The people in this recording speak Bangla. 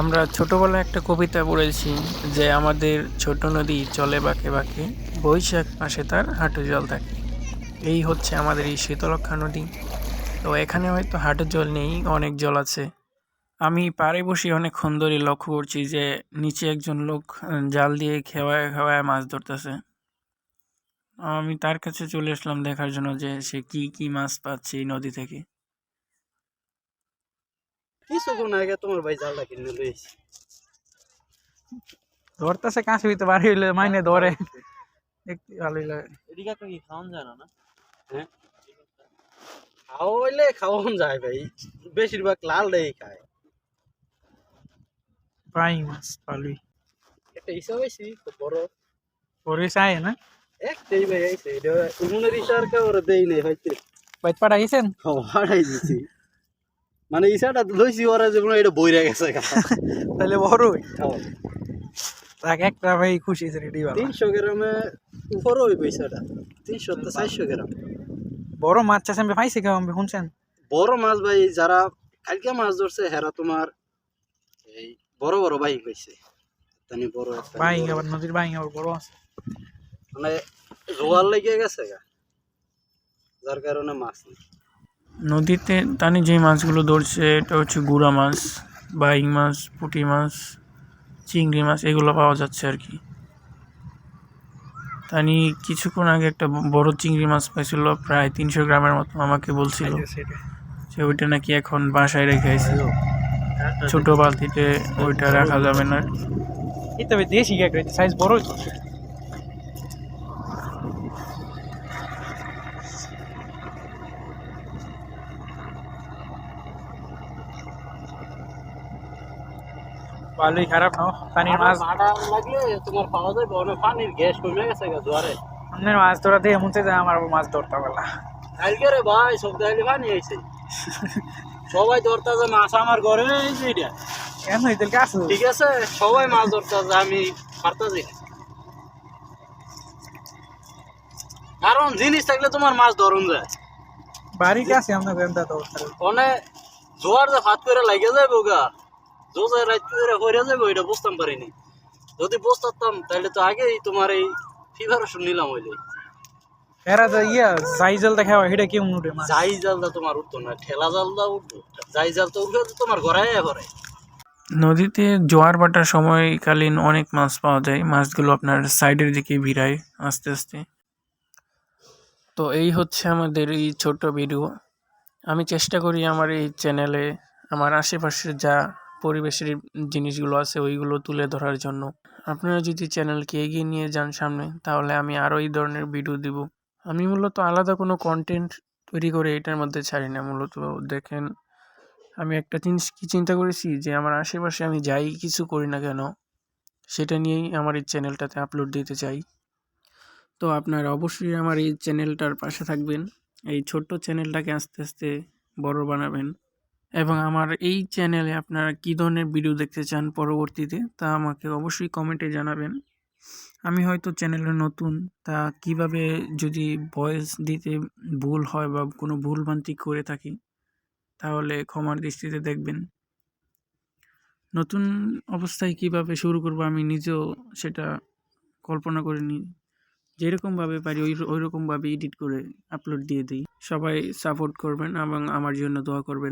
আমরা ছোটবেলায় একটা কবিতা পড়েছি যে আমাদের ছোট নদী চলে বাঁকে বাঁকে, বৈশাখ মাসে তার হাঁটু জল থাকে। এই হচ্ছে আমাদের এই শীতলক্ষা নদী। তো এখানে হয়তো হাঁটু জল নেই, অনেক জল আছে। আমি পাড়ে বসে অনেকক্ষণ ধরে লক্ষ্য করছি যে নিচে একজন লোক জাল দিয়ে খেওয়ায় খেওয়ায় মাছ ধরতেছে। আমি তার কাছে চলে আসলাম দেখার জন্য যে সে কি কি মাছ পাচ্ছে এই নদী থেকে। কিছুক্ষণ আগে তোমার ভাই জালটা কিনে লইছি ধরতেছে কাছে হইতে বাড়ি হইলে মাইনে ধরে। দেখতে ভালোই লাগে এদিকে কি খাওয়ান যায় না হ্যাঁ? খাওয়া হইলে খাওয়ান যায় ভাই। বেশিরভাগ লাল দেই খায়। প্রাই মাছ ভালোই একটা হিসাব হয়েছি খুব বড়। পরে চাই না? একটাই ভাই আইছে এটা উমনের ইশার কে ওরা দেই নাই হয়তো বাইত পাঠাইছেন? হারাই দিছি। মানে ইশাটা লইছি ওরা যেমন এটা বইরা গেছে। তাহলে বড়ই। তাক একটা ভাই খুশি হয়েছে রেডি ভালো তিনশো গ্রামে উপরে ওই পয়সাটা তিনশো তো চারশো গ্রাম। বড় মাছ চাষ আমি পাইছি কেউ আমি শুনছেন? বড় মাছ ভাই যারা কালকে মাছ ধরছে হেরা তোমার এই বড় বড় বাইক হয়েছে তানি বড় একটা আবার নদীর বাইং আবার বড় আছে। মানে জোয়ার লেগে গেছে গা। যার কারণে মাছ নেই। নদীতে তানি যে মাছগুলো ধরছে এটা হচ্ছে গুড়া মাছ বাইং মাছ পুঁটি মাছ চিংড়ি মাছ এগুলো পাওয়া যাচ্ছে আর কি। তানি কিছুক্ষণ আগে একটা বড় চিংড়ি মাছ পাইছিল প্রায় তিনশো গ্রামের মতো আমাকে বলছিল যে ওইটা নাকি এখন বাসায় রেখে আইছে। ছোট বালতিতে ওইটা রাখা যাবে না। তবে দেশি সাইজ বড় ভালোই খারাপ না পানির মাছ। ভাড়া লাগলে তোমার পাওয়া যাবে অনেক পানির গ্যাস কমে গেছে জোয়ারে আপনার মাছ ধরা দিয়ে চাই আমার মাছ ধরতে পারলা কালকে রে ভাই সব দাইলে পানি আইছে সবাই ধরতে যে মাছ আমার ঘরে আইছে এটা। কেন হইতে কাছে? ঠিক আছে সবাই মাছ ধরতে যে আমি পারতাছি কারণ জিনিস থাকলে তোমার মাছ ধরুন যায়। বাড়ি কাছে আমরা গেন্দা তো মানে জোয়ার যে ফাত করে লাগে যায় গা। জোজা রাত করে হয়ে যাবে ওইটা বুঝতাম পারিনি। যদি বুঝতাম তাহলে তো আগেই তোমার এই প্রিপারেশন নিলাম হইলে এরা তো ইয়া এটা কেমন উঠে মাছ? যাই জালদা তোমার উঠতো না ঠেলা জালদা উঠবো যাই জাল তো উঠবে তো তোমার ঘরে ঘরে নদীতে জোয়ার বাটার সময়কালীন অনেক মাছ পাওয়া যায়। মাছগুলো আপনার সাইডের দিকে ভিড়ায় আস্তে আস্তে। তো এই হচ্ছে আমাদের এই ছোট ভিডিও। আমি চেষ্টা করি আমার এই চ্যানেলে আমার আশেপাশের যা পরিবেশের জিনিসগুলো আছে, ওইগুলো তুলে ধরার জন্য। আপনারা যদি চ্যানেলকে এগিয়ে নিয়ে যান সামনে, তাহলে আমি আরও এই ধরনের ভিডিও দিব। আমি মূলত আলাদা কোনো কন্টেন্ট তৈরি করে এটার মধ্যে ছাড়ি না। মূলত দেখেন, আমি একটা জিনিস কি চিন্তা করেছি যে, আমার আশেপাশে আমি যাই কিছু করি না কেন, সেটা নিয়েই আমার এই চ্যানেলটাতে আপলোড দিতে চাই। তো আপনারা অবশ্যই আমার এই চ্যানেলটার পাশে থাকবেন। এই ছোট্ট চ্যানেলটাকে আস্তে আস্তে বড় বানাবেন। এবং আমার এই চ্যানেলে আপনারা কী ধরনের ভিডিও দেখতে চান পরবর্তীতে, তা আমাকে অবশ্যই কমেন্টে জানাবেন। আমি হয়তো চ্যানেলে নতুন, তা কীভাবে যদি ভয়েস দিতে ভুল হয় বা কোনো ভুল ভ্রান্তি করে থাকি, তাহলে ক্ষমার দৃষ্টিতে দেখবেন। নতুন অবস্থায় কীভাবে শুরু করব আমি নিজেও সেটা কল্পনা করে করিনি যেরকমভাবে পারি ওই ওই রকমভাবে এডিট করে আপলোড দিয়ে দিই। সবাই সাপোর্ট করবেন এবং আমার জন্য দোয়া করবেন।